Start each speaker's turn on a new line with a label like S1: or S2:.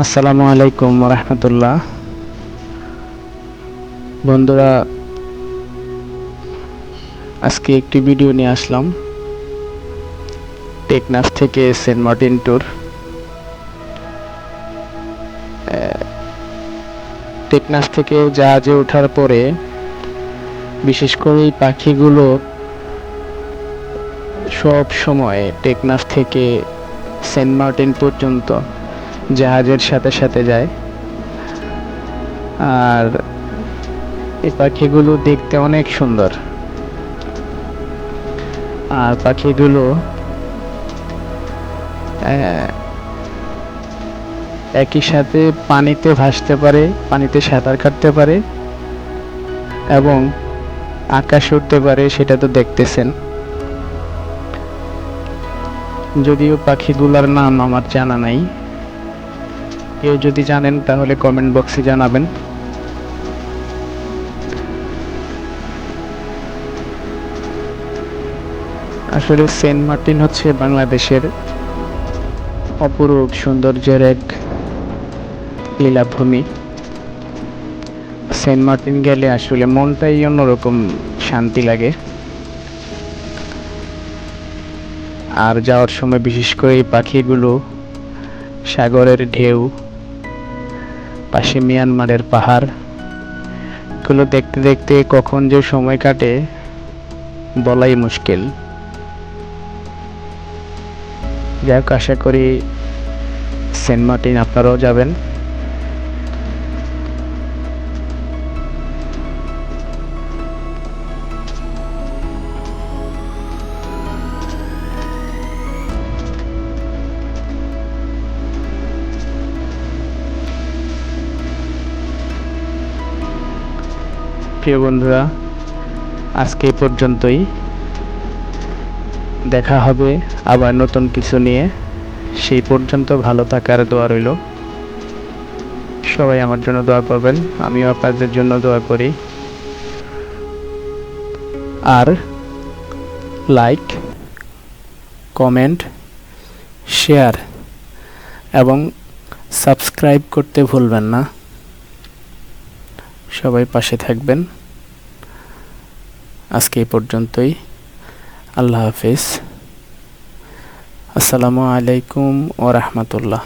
S1: আসসালামু আলাইকুম রহমতুল্লাহ। বন্ধুরা, আজকে একটি ভিডিও নিয়ে আসলাম। টেকনাফ থেকে সেন্ট মার্টিন ট্যুর। টেকনাফ থেকে জাহাজে ওঠার পরে বিশেষ করে পাখিগুলো সব সময় টেকনাফ থেকে সেন্ট মার্টিন পর্যন্ত জাহাজের সাথে সাথে যায়। আর এই পাখিগুলো দেখতে অনেক সুন্দর। আর পাখিগুলো একই সাথে পানিতে ভাসতে পারে, পানিতে সাঁতার কাটতে পারে এবং আকাশ উঠতে পারে, সেটা তো দেখতেছেন। যদিও পাখিগুলোর নাম আমার জানা নাই। কেউ যদি জানেন, তাহলে কমেন্ট বক্সে জানাবেন। আসলে সেন্ট মার্টিন হচ্ছে বাংলাদেশের অপরূপ সৌন্দর্যের এক লীলাভূমি। সেন্ট মার্টিন গেলে আসলে মনটাই অন্যরকম শান্তি লাগে। আর যাওয়ার সময় বিশেষ করে এই পাখিগুলো, সাগরের ঢেউ পাশে মিয়ানমারের পাহাড়। এগুলো দেখতে দেখতে কখন যে সময় কাটে, বলাই মুশকিল। যাই হোক, আশা করি সেন্ট মার্টিন আপনারাও যাবেন। প্রিয় বন্ধুরা, আজকে এই পর্যন্তই। দেখা হবে আবার নতুন কিছু নিয়ে। সেই পর্যন্ত ভালো থাকার দোয়া রইল। সবাই আমার জন্য দোয়া করবেন, আমিও আপনাদের জন্য দোয়া করি। আর লাইক, কমেন্ট, শেয়ার এবং সাবস্ক্রাইব করতে ভুলবেন না। সবাই পাশে থাকবেন। আজকে এই পর্যন্তই। আল্লাহ হাফিজ। আসসালামু আলাইকুম ও রহমতুল্লাহ।